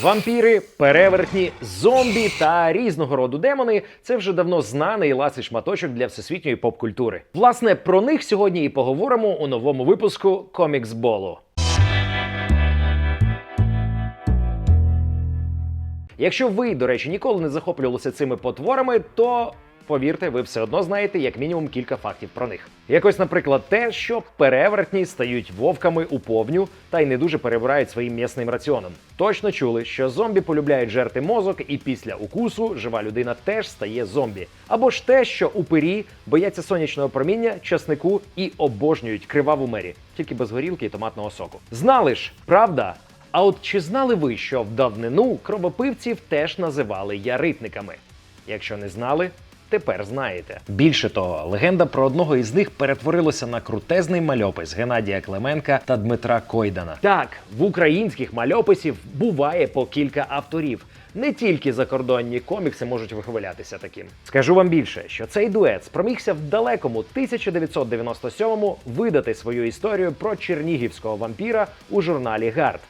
Вампіри, перевертні, зомбі та різного роду демони це вже давно знаний ласий шматочок для всесвітньої поп-культури. Власне, про них сьогодні і поговоримо у новому випуску Комікс-болу. Якщо ви, до речі, ніколи не захоплювалися цими потворами, то повірте, ви все одно знаєте як мінімум кілька фактів про них. Якось, наприклад, те, що перевертні стають вовками у повню та й не дуже перебирають своїм м'ясним раціоном. Точно чули, що зомбі полюбляють жерти мозок, і після укусу жива людина теж стає зомбі. Або ж те, що упирі бояться сонячного проміння, часнику і обожнюють криваву мері, тільки без горілки і томатного соку. Знали ж, правда? А от чи знали ви, що в давнину кровопивців теж називали яритниками? Якщо не знали, тепер знаєте. Більше того, легенда про одного із них перетворилася на крутезний мальопис Геннадія Клименка та Дмитра Койдана. Так, в українських мальописів буває по кілька авторів. Не тільки закордонні комікси можуть вихвалятися таким. Скажу вам більше, що цей дует спромігся в далекому 1997-му видати свою історію про чернігівського вампіра у журналі Гард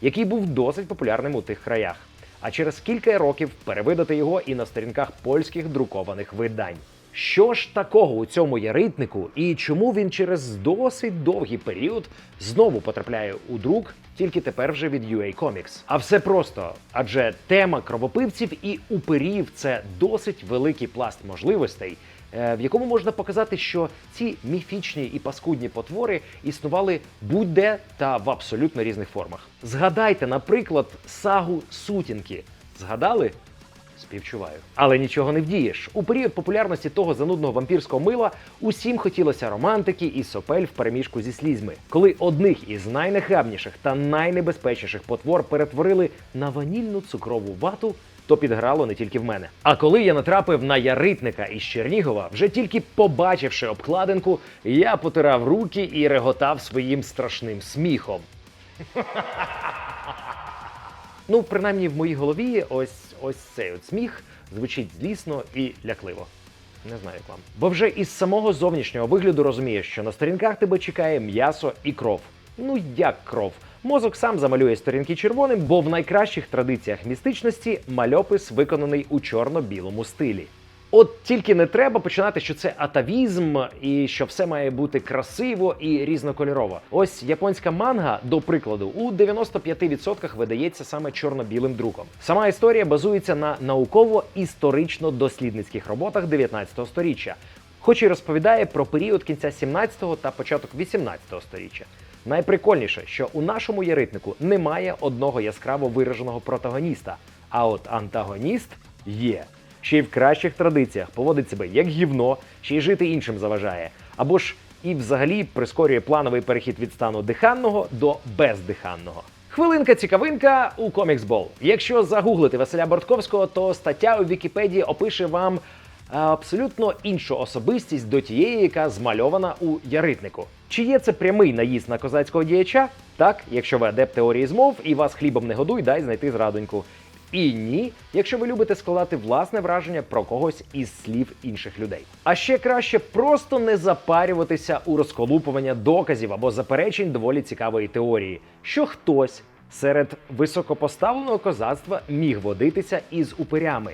який був досить популярним у тих краях. А через кілька років перевидати його і на сторінках польських друкованих видань. Що ж такого у цьому яритнику, і чому він через досить довгий період знову потрапляє у друк, тільки тепер вже від UA Comics? А все просто, адже тема кровопивців і упирів це досить великий пласт можливостей, е, в якому можна показати, що ці міфічні і паскудні потвори існували будь-де та в абсолютно різних формах. Згадайте, наприклад, сагу сутінки. Згадали? Співчуваю. Але нічого не вдієш. У період популярності того занудного вампірського мила усім хотілося романтики і сопель в переміжку зі слізьми. Коли одних із найнахабніших та найнебезпечніших потвор перетворили на ванільну цукрову вату, то підграло не тільки в мене. А коли я натрапив на яритника із Чернігова, вже тільки побачивши обкладинку, я потирав руки і реготав своїм страшним сміхом. Ну, принаймні в моїй голові ось ось цей от сміх звучить злісно і лякливо. Не знаю як вам. Бо вже із самого зовнішнього вигляду розумієш, що на сторінках тебе чекає м'ясо і кров. Ну як кров? Мозок сам замалює сторінки червоним, бо в найкращих традиціях містичності мальопис виконаний у чорно-білому стилі. От тільки не треба починати, що це атавізм і що все має бути красиво і різнокольорово. Ось японська манга, до прикладу, у 95% видається саме чорно-білим друком. Сама історія базується на науково-історично-дослідницьких роботах 19 століття, хоч і розповідає про період кінця 17-го та початок 18-го століття. Найприкольніше, що у нашому яритнику немає одного яскраво вираженого протагоніста, а от антагоніст є. Ще й в кращих традиціях поводить себе як гівно, ще й жити іншим заважає. Або ж і взагалі прискорює плановий перехід від стану диханного до бездиханного. Хвилинка цікавинка у Комікс-Бол. Якщо загуглити Василя Бортковського, то стаття у Вікіпедії опише вам абсолютно іншу особистість до тієї, яка змальована у яритнику. Чи є це прямий наїзд на козацького діяча? Так, якщо ви адепт теорії змов і вас хлібом не годуй, дай знайти зрадоньку. І ні, якщо ви любите складати власне враження про когось із слів інших людей. А ще краще просто не запарюватися у розколупування доказів або заперечень доволі цікавої теорії, що хтось серед високопоставленого козацтва міг водитися із упирями,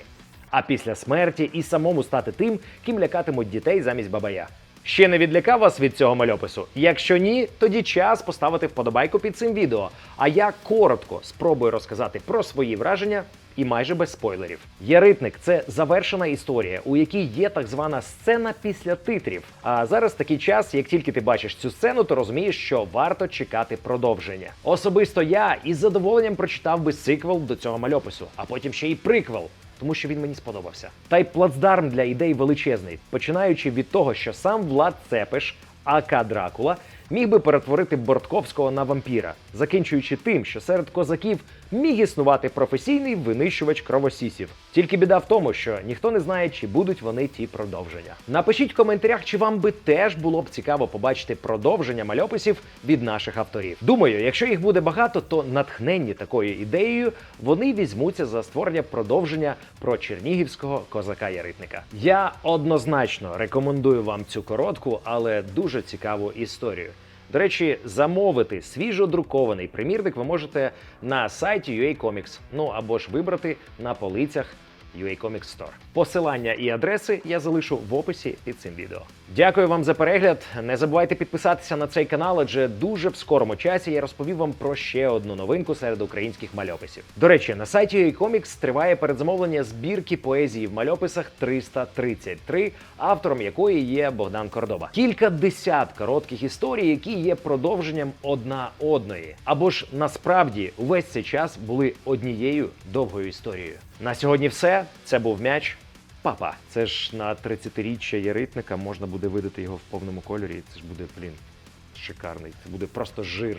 а після смерті і самому стати тим, ким лякатимуть дітей замість бабая. Ще не відлякав вас від цього мальопису? Якщо ні, тоді час поставити вподобайку під цим відео. А я коротко спробую розказати про свої враження і майже без спойлерів. Яритник це завершена історія, у якій є так звана сцена після титрів. А зараз такий час, як тільки ти бачиш цю сцену, то розумієш, що варто чекати продовження. Особисто я із задоволенням прочитав би сиквел до цього мальопису, а потім ще й приквел тому що він мені сподобався. Та й плацдарм для ідей величезний, починаючи від того, що сам Влад Цепеш, АК Дракула, міг би перетворити Бортковського на вампіра, закінчуючи тим, що серед козаків міг існувати професійний винищувач кровосісів. Тільки біда в тому, що ніхто не знає, чи будуть вони ті продовження. Напишіть в коментарях, чи вам би теж було б цікаво побачити продовження мальописів від наших авторів. Думаю, якщо їх буде багато, то натхненні такою ідеєю вони візьмуться за створення продовження про чернігівського козака-яритника. Я однозначно рекомендую вам цю коротку, але дуже цікаву історію. До речі, замовити свіжодрукований примірник ви можете на сайті UA Comics, ну або ж вибрати на полицях UA Comics Store. Посилання і адреси я залишу в описі під цим відео. Дякую вам за перегляд. Не забувайте підписатися на цей канал, адже дуже в скорому часі я розповів вам про ще одну новинку серед українських мальописів. До речі, на сайті UA Comics триває передзамовлення збірки поезії в мальописах 333, автором якої є Богдан Кордоба. Кілька десят коротких історій, які є продовженням одна одної. Або ж насправді увесь цей час були однією довгою історією. На сьогодні Це був м'яч. Папа, це ж на 30-річчя Яритника можна буде видати його в повному кольорі. Це ж буде, блін, шикарний. Це буде просто жир.